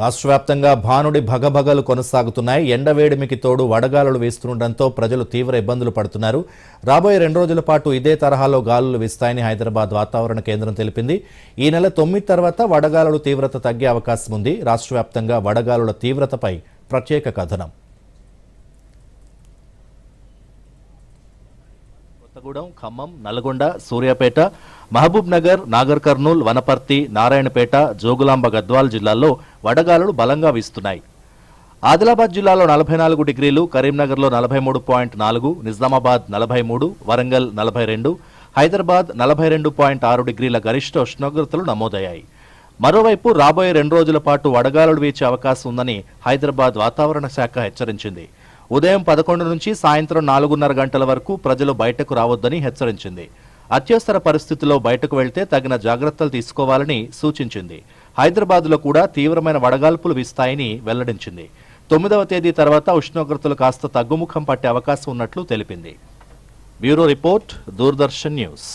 రాష్ట్ర వ్యాప్తంగా భానుడి భగభగలు కొనసాగుతున్నాయి. ఎండవేడిమికి తోడు వడగాలులు వీస్తుండటంతో ప్రజలు తీవ్ర ఇబ్బందులు పడుతున్నారు. రాబోయే రెండు రోజుల పాటు ఇదే తరహాలో గాలులు వీస్తాయని హైదరాబాద్ వాతావరణ కేంద్రం తెలిపింది. ఈ నెల తొమ్మిది తర్వాత వడగాలుల తీవ్రత తగ్గే అవకాశం ఉంది. రాష్ట్రవ్యాప్తంగా వడగాలుల తీవ్రతపై ప్రత్యేక కథనం. కొత్తగూడెం ఖమ్మం నల్గొండ సూర్యాపేట మహబూబ్ నగర్ నాగర్ కర్నూల్ వనపర్తి నారాయణపేట జోగులాంబ గద్వాల్ జిల్లాల్లో వడగాలులు బలంగా వీస్తున్నాయి. ఆదిలాబాద్ జిల్లాలో నలభై నాలుగు డిగ్రీలు కరీంనగర్లో నలభై మూడు పాయింట్ నాలుగు నిజామాబాద్ నలభై మూడు వరంగల్ నలభై రెండు హైదరాబాద్ నలభై రెండు పాయింట్ ఆరు డిగ్రీల గరిష్ట ఉష్ణోగ్రతలు నమోదయ్యాయి. మరోవైపు రాబోయే రెండు రోజుల పాటు వడగాలులు వీచే అవకాశం ఉందని హైదరాబాద్ వాతావరణ శాఖ హెచ్చరించింది. ఉదయం పదకొండు నుంచి సాయంత్రం నాలుగున్నర గంటల వరకు ప్రజలు బయటకు రావద్దని హెచ్చరించింది. అత్యవసర పరిస్థితుల్లో బయటకు వెళ్తే తగిన జాగ్రత్తలు తీసుకోవాలని సూచించింది. హైదరాబాద్లో కూడా తీవ్రమైన వడగాల్పులు వీస్తాయని వెల్లడించింది. తొమ్మిదవ తేదీ తర్వాత ఉష్ణోగ్రతలు కాస్త తగ్గుముఖం పట్టే అవకాశం ఉన్నట్లు తెలిపింది. Bureau report Doordarshan news.